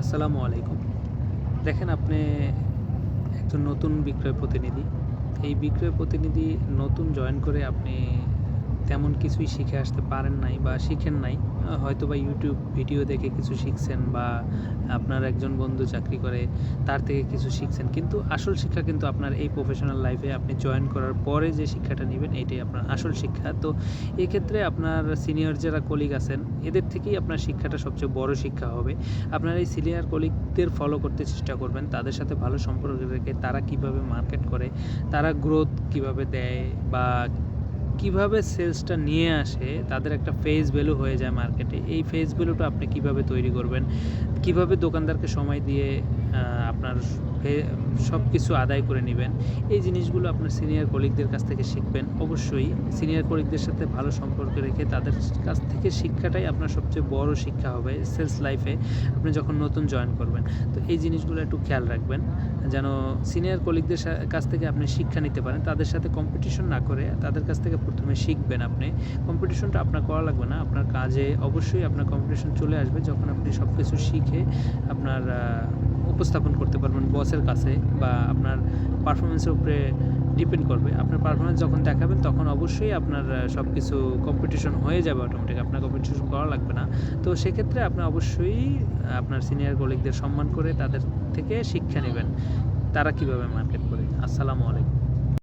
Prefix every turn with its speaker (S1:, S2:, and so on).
S1: আসসালামু আলাইকুম। দেখেন আপনি একজন নতুন বিক্রয় প্রতিনিধি। এই বিক্রয় প্রতিনিধি নতুন জয়েন করে আপনি তেমন কিছুই শিখে আসতে পারেন নাই বা শিখেন নাই। হয়তো বা ইউটিউব ভিডিও দেখে কিছু শিখছেন বা আপনার একজন বন্ধু চাকরি করে, তার থেকে কিছু শিখছেন। কিন্তু আসল শিক্ষা কিন্তু আপনার এই প্রফেশনাল লাইফে আপনি জয়েন করার পরে যে শিক্ষাটা নেবেন, এটাই আপনার আসল শিক্ষা। তো এক্ষেত্রে আপনার সিনিয়র যারা কলিগ আছেন, এদের থেকেই আপনার শিক্ষাটা সবচেয়ে বড় শিক্ষা হবে। আপনার এই সিনিয়র কলিগদের ফলো করতে চেষ্টা করবেন, তাদের সাথে ভালো সম্পর্ক রেখে তারা কীভাবে মার্কেট করে, তারা গ্রোথ কীভাবে দেয় বা কীভাবে সেলসটা নিয়ে আসে, তাদের একটা ফেস ভ্যালু হয়ে যায় মার্কেটে এই ফেস ভ্যালুটা আপনি কীভাবে তৈরি করবেন? কীভাবে দোকানদারকে সময় দিয়ে আপনার সব কিছু আদায় করে নেবেন? এই জিনিসগুলো আপনার সিনিয়র কলিগদের কাছ থেকে শিখবেন। অবশ্যই সিনিয়র কলিগদের সাথে ভালো সম্পর্ক রেখে তাদের কাছ থেকে শিক্ষাটাই আপনার সবচেয়ে বড় শিক্ষা হবে সেলস লাইফে আপনি যখন নতুন জয়েন করবেন। তো এই জিনিসগুলো একটু খেয়াল রাখবেন। যেন সিনিয়র কলিগদের কাছ থেকে আপনি শিক্ষা নিতে পারেন, তাদের সাথে কম্পিটিশন না করে তাদের কাছ থেকে প্রথমে শিখবেন আপনি। কম্পিটিশনটা আপনার করা লাগবে না, আপনার কাজে অবশ্যই আপনার কম্পিটিশন চলে আসবে যখন আপনি সব কিছু শিখে আপনার উপস্থাপন করতে পারবেন বসের কাছে বা আপনার পারফরমেন্সের উপরে ডিপেন্ড করবে। আপনার পারফরমেন্স যখন দেখাবেন, তখন অবশ্যই আপনার সব কিছু কম্পিটিশন হয়ে যাবে অটোমেটিক আপনার কম্পিটিশন করা লাগবে না। তো সেক্ষেত্রে আপনি অবশ্যই আপনার সিনিয়র কলিগদের সম্মান করে তাদের থেকে শিক্ষা নেবেন। তারা কীভাবে মার্কেট করে? আসসালামু আলাইকুম।